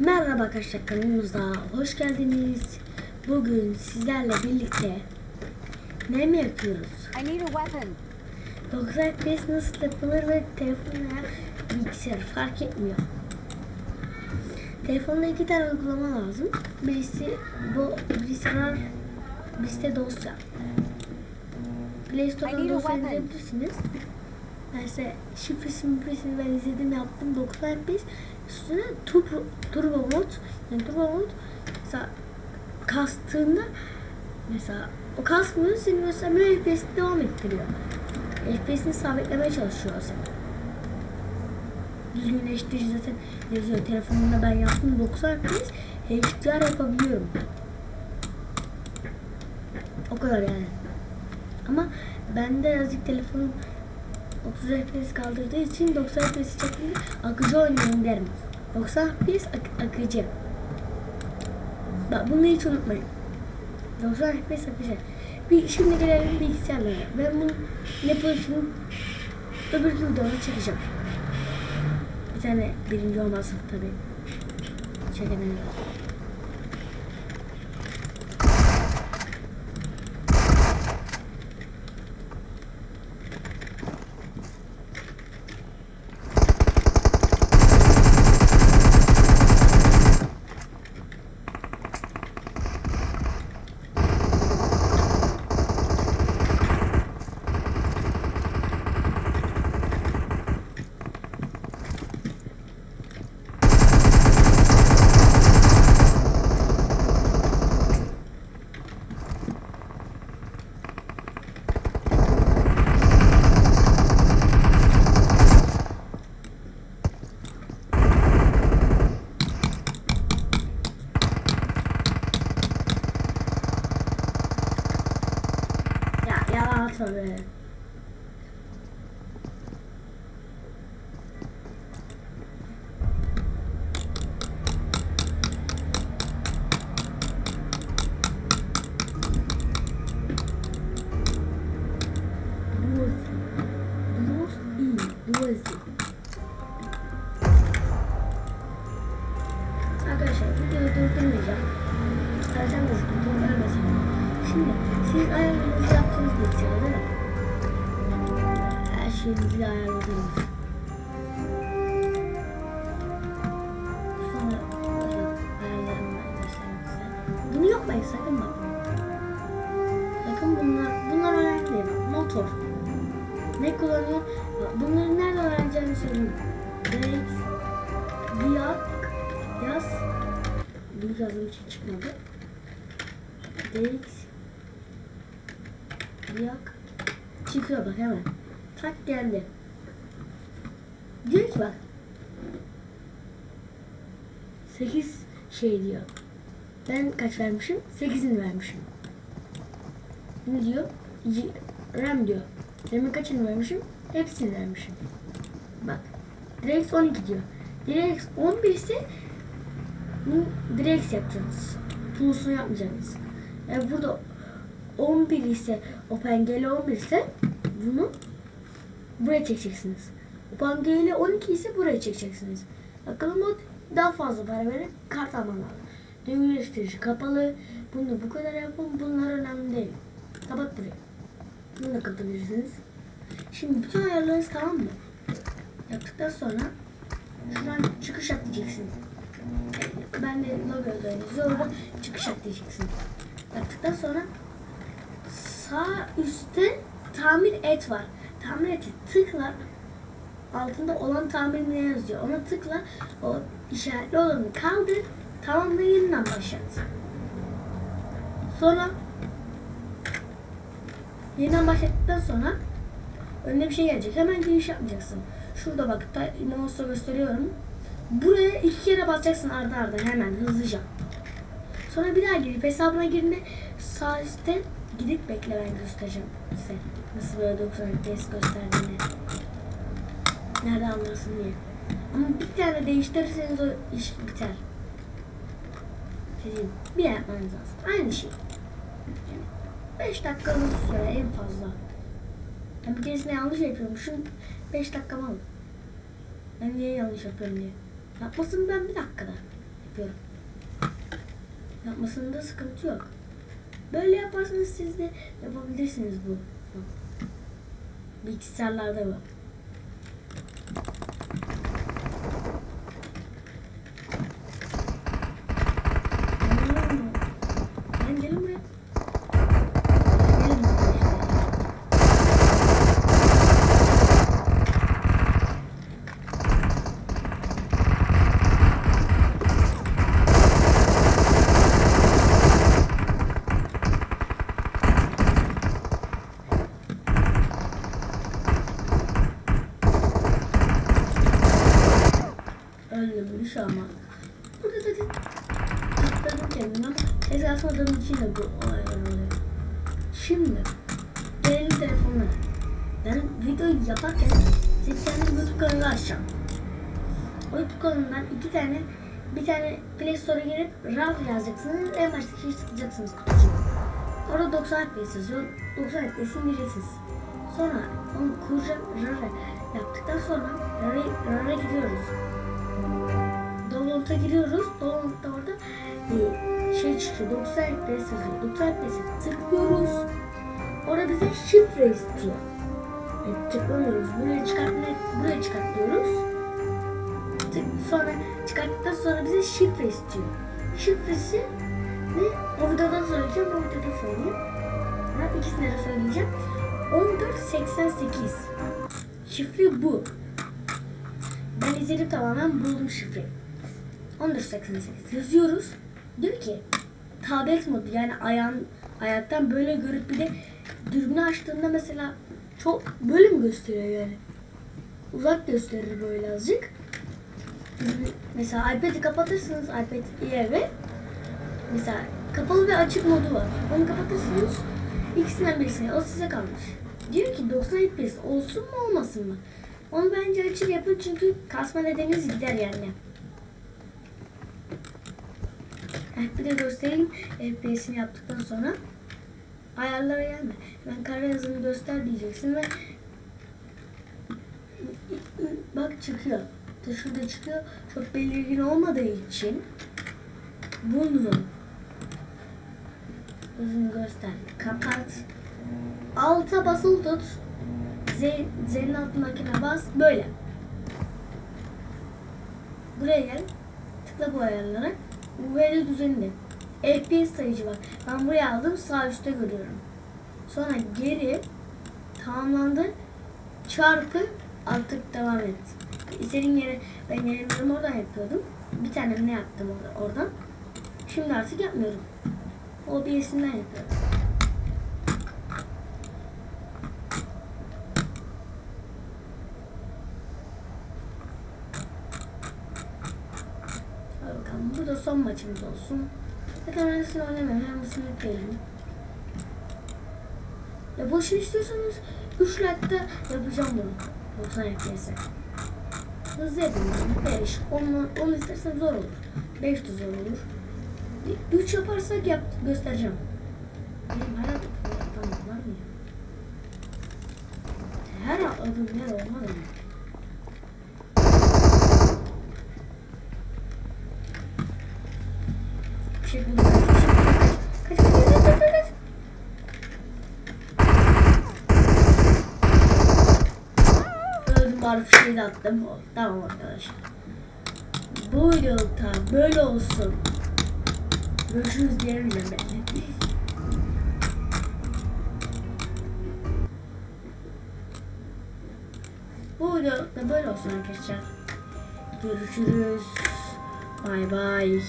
Merhaba arkadaşlar kanalımıza hoş geldiniz. Bugün sizlerle birlikte ne mi yapıyoruz? I need a weapon. 90 FPS nasıl yapılır ve telefon veya bilgisayar fark etmiyor. Telefonda iki tane uygulama lazım. Birisi bu birisi var, birisi de dosya. Play Store'dan dosya indirebilirsiniz. Neyse şifresini şifresini ben izledim yaptım 90 FPS üstüne turbo, turbo mod yani turbo mod mesela kastığında mesela o kasmıyor seni mesela böyle FPS'ini devam ettiriyor. FPS'ini sabitlemeye çalışıyor seni. Düzgünleştirici zaten yazıyor. Telefonumda ben yaptım 90 FPS HDR yapabiliyorum. O kadar yani. Ama bende yazık telefonum 30 FPS kaldırdığı için 90 FPS çektiğinde akıcı oynuyorum derim. 90 FPS ak- akıcı. Bak bunu hiç unutmayın. 90 FPS akıcı. Bir, şimdi gelelim bilgisayarlara. Ben bunu ne pozisyonun öbür videoda çekeceğim. Bir tane birinci olmasın tabii. Çekemedim. out of there. Lost. Bak, Bunları nerede öğreneceğini söyleyeyim. Direkt, Biyak, yaz. Bunu yazdığım için çıkmadı. DX Yak Çıkıyor bak hemen. Tak geldi. Diyor ki bak. 8 şey diyor. Ben kaç vermişim? 8'ini vermişim. Ne diyor? RAM diyor. RAM'in kaçını vermişim? Hepsini vermişim. Bak. Direkt 12 diyor. Direkt 11 ise bunu direkt yapacaksınız. Plus'unu yapmayacaksınız. Yani burada 11 ise OpenGL 11 ise bunu buraya çekeceksiniz. OpenGL 12 ise buraya çekeceksiniz. Mod daha fazla para verip kart alman lazım. Döngüleştirici kapalı. Bunu bu kadar yapın. Bunlar önemli değil. Kapat burayı. Bunu da kapatabilirsiniz. Şimdi bütün ayarlarınız tamam mı? Yaptıktan sonra şuradan çıkış diyeceksin. Ben de logoda yazıyor. Orada çıkış diyeceksin. Yaptıktan sonra sağ üstte tamir et var. Tamir eti tıkla altında olan tamir ne yazıyor. Ona tıkla o işaretli olanı kaldır. Tamamla yeniden başlat. Sonra yeniden başlattıktan sonra önüne bir şey gelecek. Hemen giriş yapmayacaksın. Şurada bak mouse'la gösteriyorum. Buraya iki kere basacaksın arda arda hemen hızlıca. Sonra bir daha girip hesabına girdiğinde sağ üstte gidip bekle ben göstereceğim size. Nasıl böyle 90 FPS gösterdiğini. Nerede anlarsın diye. Ama bir tane değiştirirseniz o iş biter. Sizin bir yapmanız lazım. Aynı şey. Yani 5 dakikanız süre en fazla. Ben bir keresinde yanlış yapıyormuşum. 5 dakikam aldı. Ben niye yanlış yapıyorum diye. Yapmasın ben bir dakikada. yapıyorum. Yapmasında sıkıntı yok. Böyle yaparsanız siz de yapabilirsiniz bu. Bilgisayarlarda bu. Hmm. Ben gelin buraya. Gelin buraya işte. Öldüm şu ama. Burada da atladım kendimi ama esasmadığım için de bu olay oluyor. Şimdi gelelim telefonuna. Ben videoyu yaparken size kendi YouTube kanalı açacağım. O YouTube kanalından iki tane bir tane Play Store'a girip RAW yazacaksınız. En başta şey tıklayacaksınız kutucuğu. Orada 90 FPS yazıyor. 90 FPS indireceksiniz. Sonra onu kuracak RAR yaptıktan sonra RAR'a RAR'a gidiyoruz. Download'a giriyoruz. Download'da orada e, şey çıkıyor. 90 FPS yazıyor. 90 FPS'e tıklıyoruz. Orada bize şifre istiyor. E, tıklamıyoruz. Buraya çıkartmaya, buraya çıkartıyoruz. Tık, sonra çıkarttıktan sonra bize şifre istiyor. Şifresi ne? O videoda söyleyeceğim. O videoda söyleyeyim. Ben ikisini de söyleyeceğim. 1488. Şifre bu. Ben izledim tamamen buldum şifreyi. 1488 yazıyoruz. Diyor ki tablet modu yani ayağın ayaktan böyle görüp bir de dürbünü açtığında mesela çok böyle mi gösteriyor yani? Uzak gösterir böyle azıcık. Mesela iPad'i kapatırsınız iPad ve mesela kapalı ve açık modu var. Onu kapatırsınız. İkisinden birisini. O size kalmış. Diyor ki 90 FPS olsun mu olmasın mı? Onu bence açık yapın çünkü kasma nedeniniz gider yani. Bir de göstereyim FPS'ini yaptıktan sonra. Ayarlara gelme. Ben kare hızını göster diyeceksin ve bak çıkıyor. Da Şurada çıkıyor. Çok belirgin olmadığı için bunu hızını göster. Kapat. Alta basılı tut. Z, Z'nin altındakine bas. Böyle. Buraya gel. Tıkla bu ayarlara. UVL düzeninde. FPS sayıcı var. Ben buraya aldım. Sağ üstte görüyorum. Sonra geri tamamlandı. Çarpı artık devam et. İstediğim yere ben yayınlarımı oradan yapıyordum. Bir tane ne yaptım orada, oradan. Şimdi artık yapmıyorum. OBS'inden yapıyorum. Hadi bakalım. Bu da son maçımız olsun. Zaten öylesine oynamıyorum. Isınıp yükleyelim. Ya boşu istiyorsanız 3 like'da yapacağım bunu. 90 FPS'e. Hızlı yapın. 5, 10, 10 istersem zor olur. 5 de zor olur. 3 yaparsak yap, göstereceğim. Benim adım tamam var mı ya? Her adım yer olmaz mı? Bir şey buldum. Kaç, kaç, kaç, kaç. Öldüm bari fişeği de attım. Tamam arkadaşlar. Bu videoda böyle olsun. Görüşürüz diyemeyeceğim ben. Bu videoda böyle olsun arkadaşlar. Görüşürüz. Bay bay.